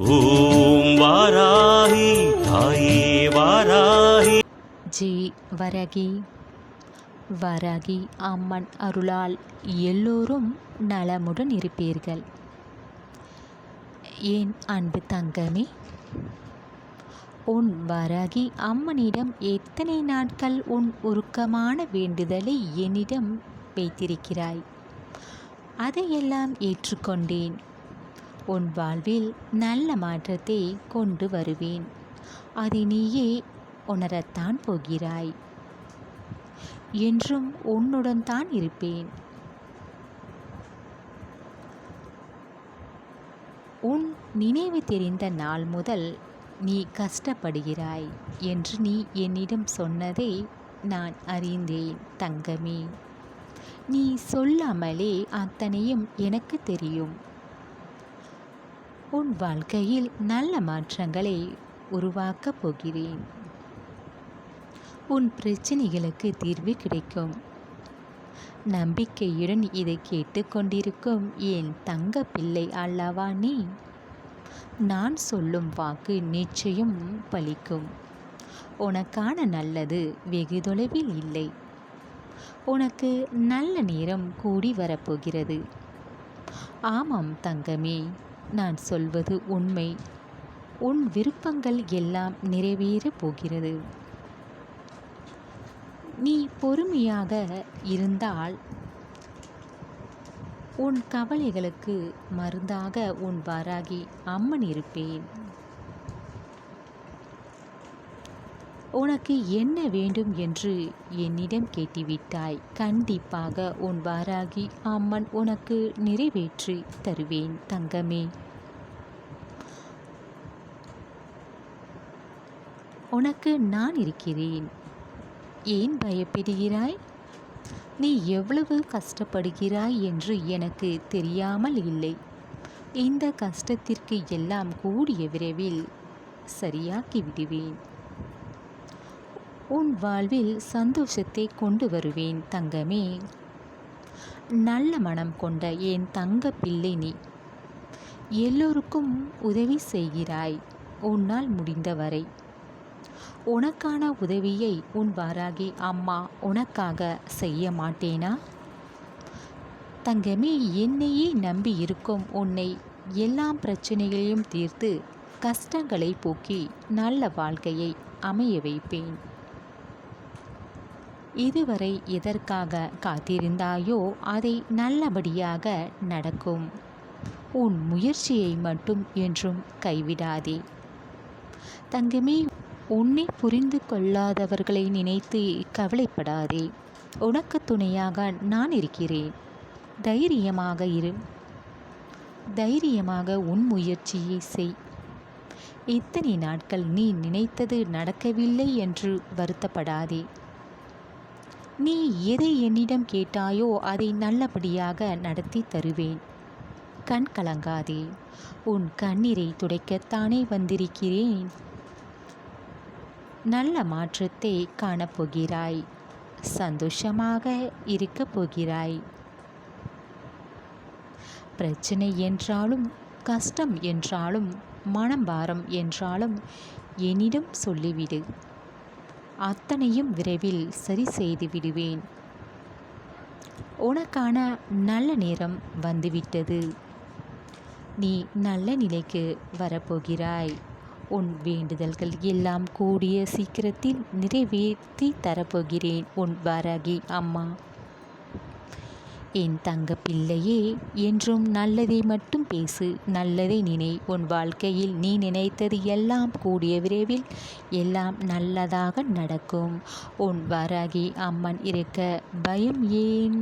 ஓம் வாராகி தாயே வாராகி ஜி வரகி. வரகி அம்மன் அருளால் எல்லோரும் நலமுடன் இருப்பீர்கள். ஏன் அன்பு தங்கமே? உன் வரகி அம்மனிடம் எத்தனை நாட்கள் உன் உருக்கமான வேண்டுதலை என்னிடம் வைத்திருக்கிறாய்? அதையெல்லாம் ஏற்றுக்கொண்டேன். உன் வாழ்வில் நல்ல மாற்றத்தை கொண்டு வருவேன். அதை நீயே உணரத்தான் போகிறாய். என்றும் உன்னுடன் தான் இருப்பேன். உன் நினைவு தெரிந்த நாள் முதல் நீ கஷ்டப்படுகிறாய் என்று நீ என்னிடம் சொன்னதை நான் அறிந்தேன் தங்கமே. நீ சொல்லாமலே அத்தனையும் எனக்கு தெரியும். உன் வாழ்க்கையில் நல்ல மாற்றங்களை உருவாக்கப் போகிறேன். உன் பிரச்சனைகளுக்கு தீர்வு கிடைக்கும். நம்பிக்கையுடன் இதை கேட்டுக்கொண்டிருக்கும் என் தங்க பிள்ளை அல்லவா நீ? நான் சொல்லும் வாக்கு நிச்சயம் பலிக்கும். உனக்கான நல்லது வெகு தொலைவில் இல்லை. உனக்கு நல்ல நேரம் கூடி வரப்போகிறது. ஆமாம் தங்கமே நான் சொல்வது உண்மை. உன் விருப்பங்கள் எல்லாம் நிறைவேறப் போகிறது. நீ பொறுமையாக இருந்தால் உன் கவலைகளுக்கு மருந்தாக உன் வாராகி அம்மன் இருப்பேன். உனக்கு என்ன வேண்டும் என்று என்னிடம் கேட்டுவிட்டாய். கண்டிப்பாக உன் வாராகி அம்மன் உனக்கு நிறைவேற்றி தருவேன் தங்கமே. உனக்கு நான் இருக்கிறேன். ஏன் பயப்படுகிறாய்? நீ எவ்வளவு கஷ்டப்படுகிறாய் என்று எனக்கு தெரியாமல் இல்லை. இந்த கஷ்டத்திற்கு எல்லாம் கூடிய விரைவில் சரியாக்கி விடுவேன் உன் வாழ்வில் சந்தோஷத்தை கொண்டு வருவேன் தங்கமே. நல்ல மனம் கொண்ட என் தங்க பிள்ளை நீ. எல்லோருக்கும் உதவி செய்கிறாய் உன்னால் முடிந்தவரை. உனக்கான உதவியை உன் வாராகி அம்மா உனக்காக செய்ய மாட்டேனா? தங்கமே என்னையே நம்பி இருக்கும் உன்னை எல்லா பிரச்சனைகளையும் தீர்த்து கஷ்டங்களை போக்கி நல்ல வாழ்க்கையை அமைய வைப்பேன். இதுவரை எதற்காக காத்திருந்தாயோ அதை நல்லபடியாக நடக்கும். உன் முயற்சியை மட்டும் என்றும் கைவிடாதே. தங்கமே உன்னை புரிந்து கொள்ளாதவர்களை நினைத்து கவலைப்படாதே. உனக்கு துணையாக நான் இருக்கிறேன். தைரியமாக இரு. தைரியமாக உன் முயற்சியை செய். இத்தனை நாட்கள் நீ நினைத்தது நடக்கவில்லை என்று வருத்தப்படாதே. நீ எதை என்னிடம் கேட்டாயோ அதை நல்லபடியாக நடத்தி தருவேன். கண் கலங்காதே உன் கண்ணீரை துடைக்கத்தானே வந்திருக்கிறேன். நல்ல மாற்றத்தை காணப்போகிறாய் சந்தோஷமாக இருக்கப் போகிறாய். பிரச்சனை என்றாலும் கஷ்டம் என்றாலும் மனபாரம் என்றாலும் என்னிடம் சொல்லிவிடு. அத்தனையும் விரைவில் சரி செய்து விடுவேன். உனக்கான நல்ல நேரம் வந்துவிட்டது. நீ நல்ல நிலைக்கு வரப்போகிறாய். உன் வேண்டுதல்கள் எல்லாம் கூடிய சீக்கிரத்தில் நிறைவேற்றி தரப்போகிறேன் உன் வாராகி அம்மா. என் தங்க பிள்ளையே என்றும் நல்லதை மட்டும் பேசு நல்லதை நினை. உன் வாழ்க்கையில் நீ நினைத்தது எல்லாம் கூடிய விரைவில் எல்லாம் நல்லதாக நடக்கும். உன் வாராகி அம்மன் இருக்க பயம் ஏன்?